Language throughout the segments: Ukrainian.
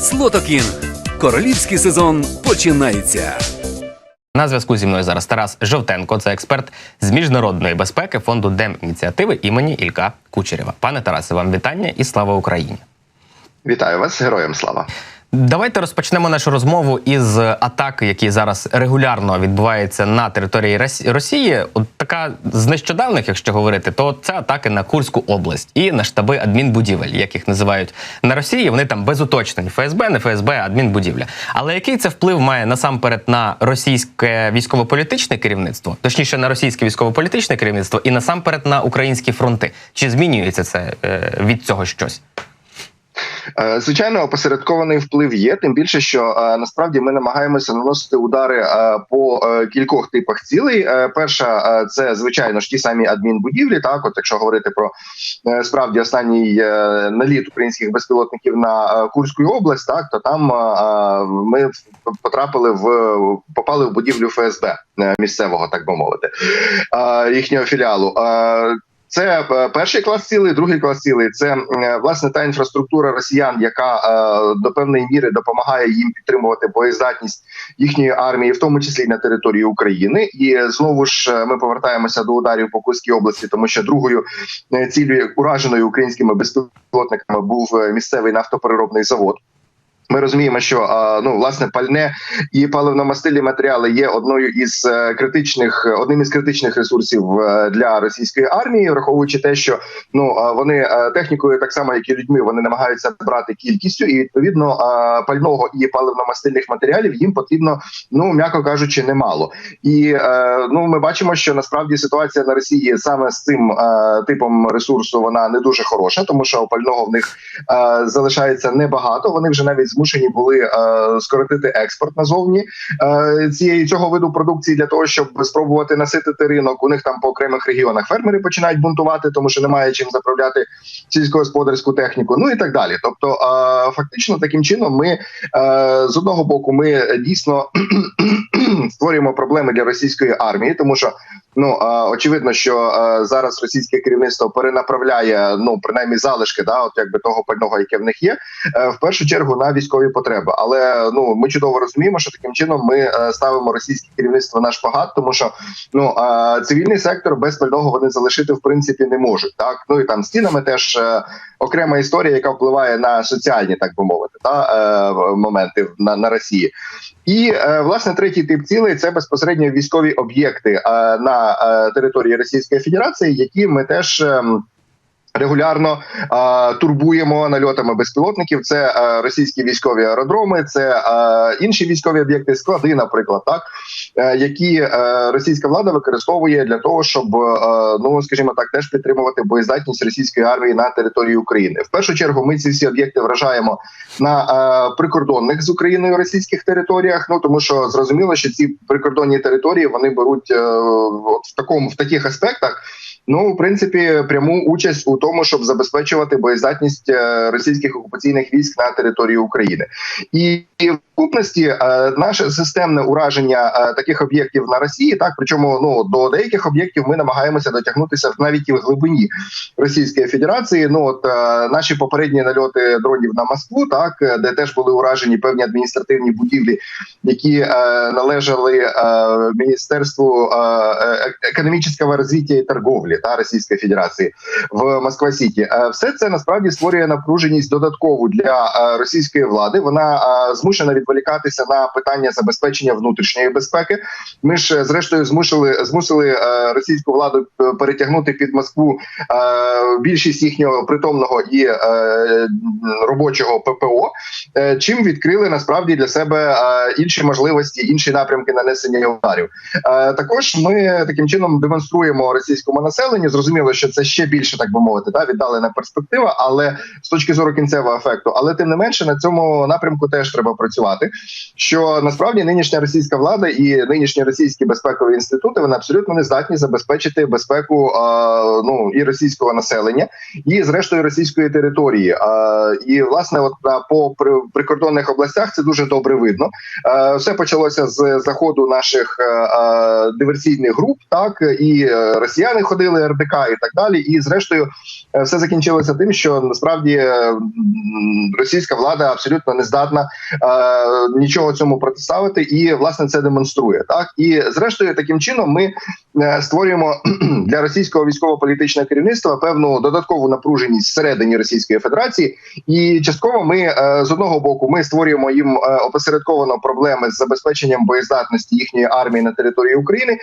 Слотокін. Королівський сезон починається. На зв'язку зі мною зараз Тарас Жовтенко, це експерт з міжнародної безпеки фонду Демініціативи імені Ілька Кучерєва. Пане Тарасе, вам вітання і слава Україні. Вітаю вас, героям слава. Давайте розпочнемо нашу розмову із атаки, які зараз регулярно відбуваються на території Рос- Росії. От така з нещодавних, якщо говорити, то це атаки на Курську область і на штаби адмінбудівель, як їх називають на Росії. Вони там без уточнень ФСБ, не ФСБ, а адмінбудівля. Але який це вплив має насамперед на російське військово-політичне керівництво, точніше на російське військово-політичне керівництво, і насамперед на українські фронти? Чи змінюється це е, від цього щось? Е, Звичайно, опосередкований вплив є, тим більше, що е, насправді ми намагаємося наносити удари е, по кількох типах цілей. Перша це звичайно ж ті самі адмінбудівлі. Так, от якщо говорити про справді останній наліт українських безпілотників на Курську область, так то там ми потрапили в попали в будівлю ФСБ місцевого, так би мовити, їхнього філіалу. Це е, перший клас цілей, другий клас цілей це е, власне та інфраструктура росіян, яка е, до певної міри допомагає їм підтримувати боєздатність їхньої армії, в тому числі й на території України. І знову ж ми повертаємося до ударів по Курській області, тому що другою цілею ураженою українськими безпілотниками був місцевий нафтопереробний завод. Ми розуміємо, що ну власне пальне і паливно-мастильні матеріали є одною із е, критичних одним із критичних ресурсів е, для російської армії, враховуючи те, що ну вони е, технікою, так само як і людьми, вони намагаються брати кількістю, і відповідно пального і паливно-мастильних матеріалів їм потрібно, ну м'яко кажучи, немало. І ну ми бачимо, що насправді ситуація на Росії саме з цим типом ресурсу вона не дуже хороша, тому що пального в них залишається небагато. Вони вже навіть змушені були е, скоротити експорт назовні е, цієї цього виду продукції для того, щоб спробувати наситити ринок. У них там по окремих регіонах фермери починають бунтувати, тому що немає чим заправляти сільськогосподарську техніку. Ну і так далі. Тобто, е, фактично, таким чином, ми е, з одного боку, ми дійсно створюємо проблеми для російської армії, тому що ну очевидно, що зараз російське керівництво перенаправляє ну принаймні залишки, да, от якби того пального, яке в них є, е, в першу чергу на військові потреби. Але ну ми чудово розуміємо, що таким чином ми е, ставимо російське керівництво на шпагат, тому що ну цивільний сектор без пального вони залишити в принципі не можуть. Так ну і там з цінами теж е, окрема історія, яка впливає на соціальні, так би мовити, та е, моменти на, на Росії. І е, власне третій тип цілей це безпосередньо військові об'єкти е, на території Російської Федерації, які ми теж. Регулярно е, турбуємо нальотами безпілотників. Це е, російські військові аеродроми, це е, інші військові об'єкти, склади, наприклад, так е, які е, російська влада використовує для того, щоб е, ну скажімо так, теж підтримувати боєздатність російської армії на території України. В першу чергу ми ці всі об'єкти вражаємо на е, прикордонних з Україною російських територіях. Ну тому що зрозуміло, що ці прикордонні території вони беруть е, от в такому в таких аспектах. Ну, в принципі, пряму участь у тому, щоб забезпечувати боєздатність е, російських окупаційних військ на території України, і, в сукупності е, наше системне ураження е, таких об'єктів на Росії, так причому ну до деяких об'єктів ми намагаємося дотягнутися навіть і в глибині Російської Федерації. Ну от наші попередні нальоти дронів на Москву, так де теж були уражені певні адміністративні будівлі, які належали міністерству економічного розвитку і торговлі та Російської Федерації в Москва Сіті. Е, Все це насправді створює напруженість додаткову для е, російської влади. Вона е, змушена відволікатися на питання забезпечення внутрішньої безпеки. Ми ж зрештою змусили змусили російську владу перетягнути під Москву більшість їхнього притомного і робочого ППО, чим відкрили насправді для себе інші можливості, інші напрямки нанесення ударів. Також ми таким чином демонструємо російському населенню. Зрозуміло, що це ще більше, так би мовити, та віддалена перспектива, але з точки зору кінцевого ефекту. Але тим не менше на цьому напрямку теж треба працювати. Що насправді нинішня російська влада і нинішні російські безпекові інститути вони абсолютно не здатні забезпечити безпеку е, ну і російського населення, і зрештою російської території. Е, і власне, от на по прикордонних областях це дуже добре видно. Е, все почалося з заходу наших диверсійних груп, так і е, росіяни ходили РДК і так далі. І зрештою, е, все закінчилося тим, що насправді е, російська влада абсолютно не здатна е, нічого цьому протиставити, і власне це демонструє. Так і зрештою, таким чином ми створюємо для російського військово-політичного керівництва певну додаткову напруженість всередині Російської Федерації, і частково ми з одного боку ми створюємо їм опосередковано проблеми з забезпеченням боєздатності їхньої армії на території України.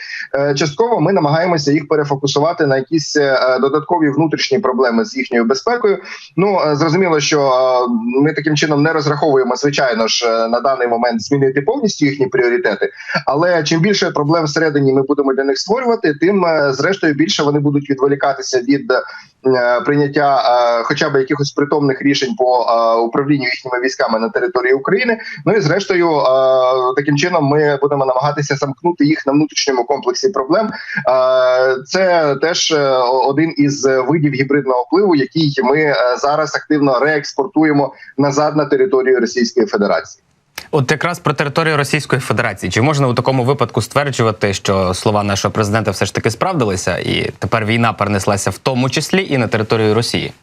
Частково ми намагаємося їх перефокусувати на якісь е, додаткові внутрішні проблеми з їхньою безпекою. Ну е, зрозуміло, що е, ми таким чином не розраховуємо, звичайно ж, на даний момент змінити повністю їхні пріоритети. Але чим більше проблем всередині ми будемо для них створювати, тим зрештою більше вони будуть відволікатися від прийняття е, хоча б якихось притомних рішень по е, управлінню їхніми військами на території України. Ну і зрештою, е, таким чином ми будемо намагатися замкнути їх на внутрішньому комплексі проблем. Е, Це теж е, один із видів гібридного впливу, який ми е, зараз активно реекспортуємо назад на територію Російської Федерації. От якраз про територію Російської Федерації. Чи можна у такому випадку стверджувати, що слова нашого президента все ж таки справдилися, і тепер війна перенеслася в тому числі і на територію Росії?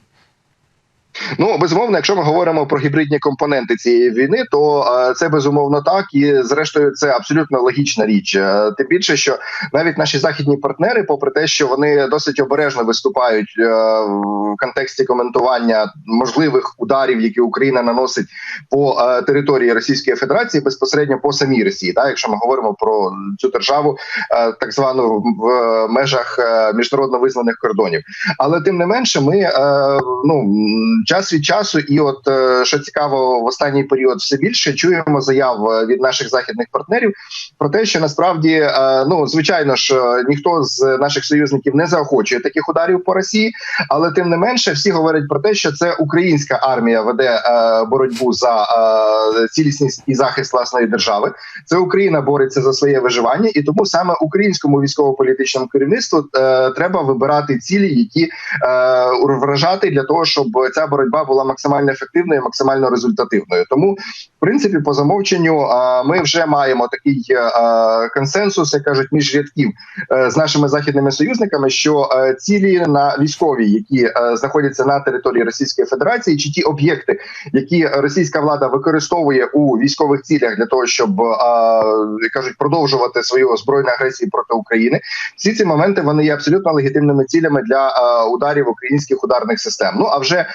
Ну безумовно, якщо ми говоримо про гібридні компоненти цієї війни, то е, це безумовно так, і зрештою це абсолютно логічна річ. Е, Тим більше, що навіть наші західні партнери, попри те, що вони досить обережно виступають е, в контексті коментування можливих ударів, які Україна наносить по території Російської Федерації, безпосередньо по самій Росії, так якщо ми говоримо про цю державу, так звану в межах міжнародно визнаних кордонів. Але тим не менше, ми ну час від часу, і от е, що цікаво, в останній період все більше чуємо заяв е, від наших західних партнерів про те, що насправді е, ну звичайно ж ніхто з наших союзників не заохочує таких ударів по Росії, але тим не менше всі говорять про те, що це українська армія веде боротьбу за цілісність і захист власної держави. Це Україна бореться за своє виживання, і тому саме українському військово-політичному керівництву треба вибирати цілі, які вражати для того, щоб ця боротьба була максимально ефективною, максимально результативною. Тому, в принципі, по замовченню ми вже маємо такий консенсус, як кажуть, між рядків е, з нашими західними союзниками, що е, цілі на військові, які е, знаходяться на території Російської Федерації, чи ті об'єкти, які російська влада використовує у військових цілях для того, щоб кажуть продовжувати свою збройну агресію проти України. Всі ці моменти вони є абсолютно легітимними цілями для ударів українських ударних систем. Ну а вже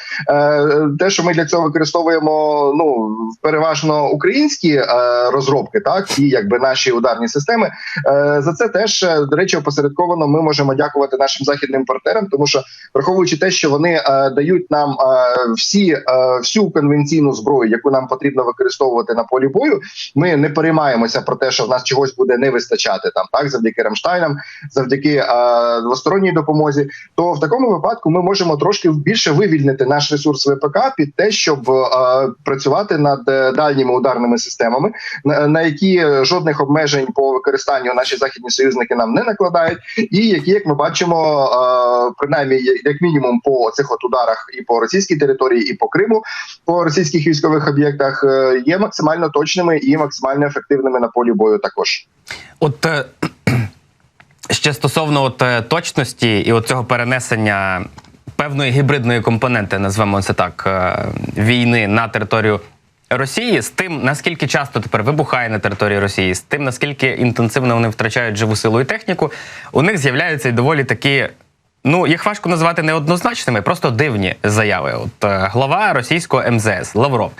те, що ми для цього використовуємо, ну переважно українські е, розробки, так і якби наші ударні системи. Е, за це теж е, до речі, опосередковано ми можемо дякувати нашим західним партнерам, тому що враховуючи те, що вони е, дають нам е, всі е, всю конвенційну зброю, яку нам потрібно використовувати на полі бою, ми не переймаємося про те, що в нас чогось буде не вистачати там, так завдяки Рамштайнам, завдяки е, двосторонній допомозі. То в такому випадку ми можемо трошки більше вивільнити наш ресурс ВПК під те, щоб е, працювати над е, дальніми ударними системами, на, які жодних обмежень по використанню наші західні союзники нам не накладають, і які, як ми бачимо, е, принаймні як мінімум по цих от ударах і по російській території, і по Криму, по російських військових об'єктах, є максимально точними і максимально ефективними на полі бою. Також От ще стосовно от, точності і от цього перенесення певної гібридної компоненти, назвемо це так, е, війни на територію Росії, з тим, наскільки часто тепер вибухає на території Росії, з тим, наскільки інтенсивно вони втрачають живу силу і техніку, у них з'являються доволі такі. Ну, їх важко назвати неоднозначними, просто дивні заяви. От е, глава російського МЗС Лавров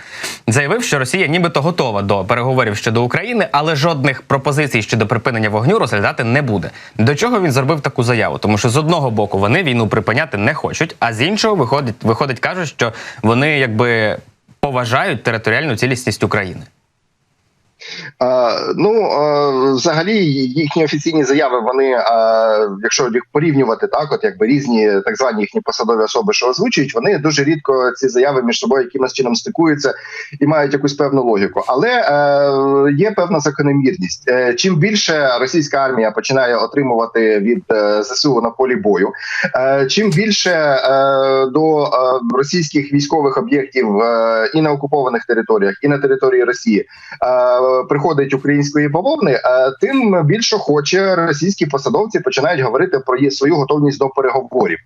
заявив, що Росія нібито готова до переговорів щодо України, але жодних пропозицій щодо припинення вогню розглядати не буде. До чого він зробив таку заяву? Тому що з одного боку вони війну припиняти не хочуть, а з іншого виходить, виходить, кажуть, що вони якби поважають територіальну цілісність України. Ну взагалі їхні офіційні заяви, вони, якщо їх порівнювати, так от якби різні так звані їхні посадові особи, що озвучують, вони дуже рідко ці заяви між собою якимось чином стикуються і мають якусь певну логіку. Але е, є певна закономірність. Е, Чим більше російська армія починає отримувати від е, ЗСУ на полі бою, чим більше до російських військових об'єктів і на окупованих територіях, і на території Росії приходить української бавовни, е, тим більше хоче російські посадовці починають говорити про свою готовність до переговорів.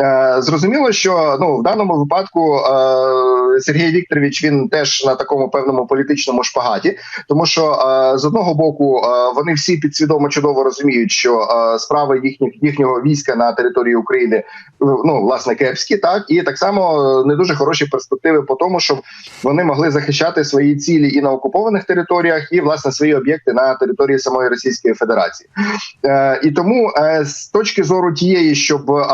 Е, Зрозуміло, що ну в даному випадку е, Сергій Вікторович він теж на такому певному політичному шпагаті, тому що з одного боку вони всі підсвідомо чудово розуміють, що справи їхніх їхнього війська на території України ну власне кепські, так і так само не дуже хороші перспективи по тому, щоб вони могли захищати свої цілі і на окупованих територіях, і власне свої об'єкти на території самої Російської Федерації. Е, і тому е, з точки зору тієї, щоб е,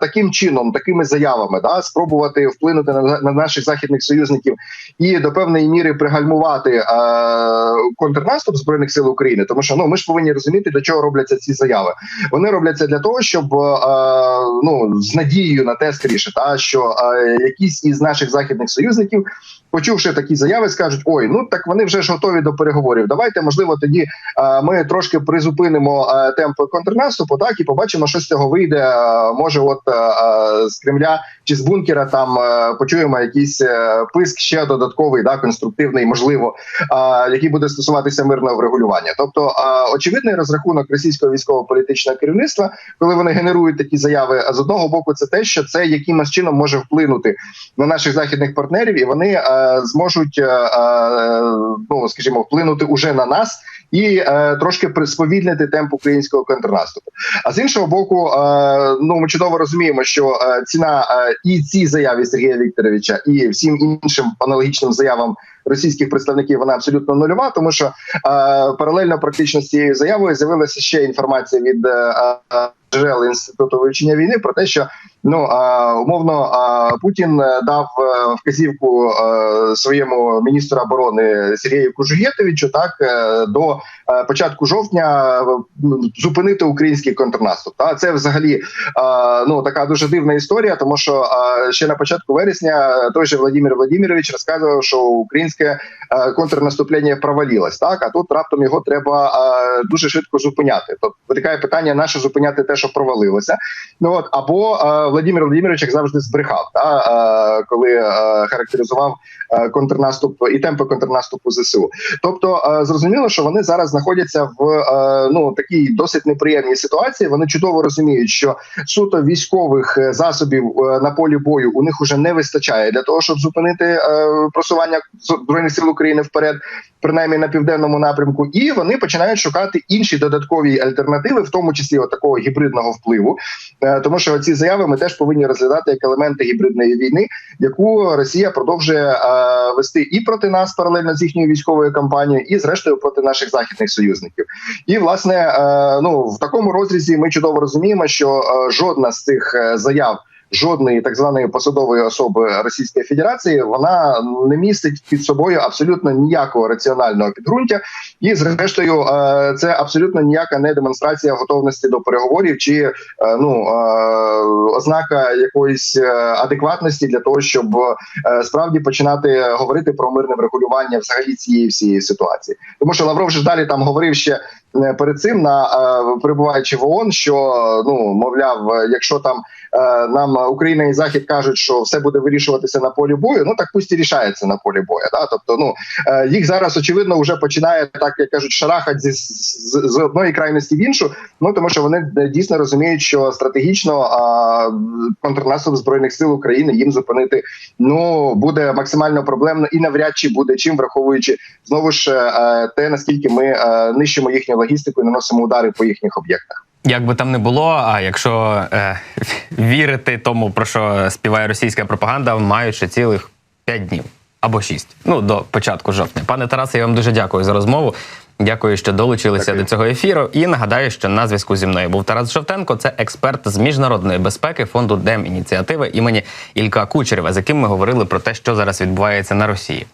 таким чином, такими заявами, да, спробувати вплинути на, на наших західних союзників і до певної міри пригальмувати е, контрнаступ збройних сил України, тому що ну ми ж повинні розуміти, для чого робляться ці заяви. Вони робляться для того, щоб е, ну з надією на те скоріше, та що е, якісь із наших західних союзників. Почувши такі заяви, скажуть: ой, ну так вони вже ж готові до переговорів. Давайте, можливо, тоді е, ми трошки призупинимо е, темпи контрнаступу, так і побачимо, що з цього вийде. Е, може, от з Кремля чи з бункера там почуємо якийсь писк ще додатковий, да, конструктивний, можливо, який буде стосуватися мирного врегулювання. Тобто, очевидний розрахунок російського військово-політичного керівництва, коли вони генерують такі заяви, а з одного боку, це те, що це якимось чином може вплинути на наших західних партнерів, і вони зможуть, ну скажімо, вплинути уже на нас і е, трошки присповільнити темп українського контрнаступу. А з іншого боку, е, ну ми чудово розуміємо, що е, ціна е, і цій заяві Сергія Вікторовича, і всім іншим аналогічним заявам російських представників вона абсолютно нульова, тому що е, паралельно практично з цією заявою з'явилася ще інформація від джерел інституту вивчення війни про те, що ну умовно Путін е, дав е, вказівку е, своєму міністру оборони Сергію Кужугєтовичу так до початку жовтня зупинити український контрнаступ. Та це взагалі ну така дуже дивна історія, тому що ще на початку вересня той же Владимир Владимирович розказував, що українське контрнаступлення провалилось. Так а тут раптом його треба дуже швидко зупиняти. Тобто виникає питання, на що зупиняти те, що провалилося. Ну от або е, Владимир Владимирович як завжди збрехав, та е, коли е, характеризував е, контрнаступ і темпи контрнаступу ЗСУ. Тобто е, зрозуміло, що вони зараз знаходяться в е, ну такій досить неприємній ситуації. Вони чудово розуміють, що суто військових е, засобів е, на полі бою у них уже не вистачає для того, щоб зупинити е, просування збройних сил України вперед, принаймні на південному напрямку, і вони починають шукати інші додаткові альтернативи, в тому числі от такого гібридного впливу. Е, Тому що ці заяви ми теж повинні розглядати як елементи гібридної війни, яку Росія продовжує е, вести і проти нас паралельно з їхньою військовою кампанією, і зрештою проти наших західних союзників. І власне, е, ну в такому розрізі ми чудово розуміємо, що жодна з цих заяв. Жодної так званої посадової особи Російської Федерації вона не містить під собою абсолютно ніякого раціонального підґрунтя, і зрештою, е, це абсолютно ніяка не демонстрація готовності до переговорів чи е, ну е, ознака якоїсь адекватності для того, щоб справді починати говорити про мирне врегулювання взагалі цієї всієї ситуації. Тому що Лавров же далі там говорив ще перед цим на е, перебуваючи в ООН, що ну мовляв, е, якщо там е, нам Україна і Захід кажуть, що все буде вирішуватися на полі бою, ну так пусть і рішається на полі бою. Да? Тобто, ну е, їх зараз очевидно вже починає так, як кажуть, шарахати зі з, з одної крайності в іншу. Ну тому що вони е, дійсно розуміють, що стратегічно а, контрнаступ збройних сил України їм зупинити ну буде максимально проблемно і навряд чи буде чим, враховуючи знову ж е, те наскільки ми е, нищимо їхню логістику і наносимо удари по їхніх об'єктах. Як би там не було, а якщо е, вірити тому, про що співає російська пропаганда, мають ще цілих 5 днів або 6, ну до початку жовтня. Пане Тарасе, я вам дуже дякую за розмову. Дякую, що долучилися Дякую. до цього ефіру. І нагадаю, що на зв'язку зі мною був Тарас Шевтенко, це експерт з міжнародної безпеки фонду Демініціативи імені Ілька Кучерєва, з яким ми говорили про те, що зараз відбувається на Росії.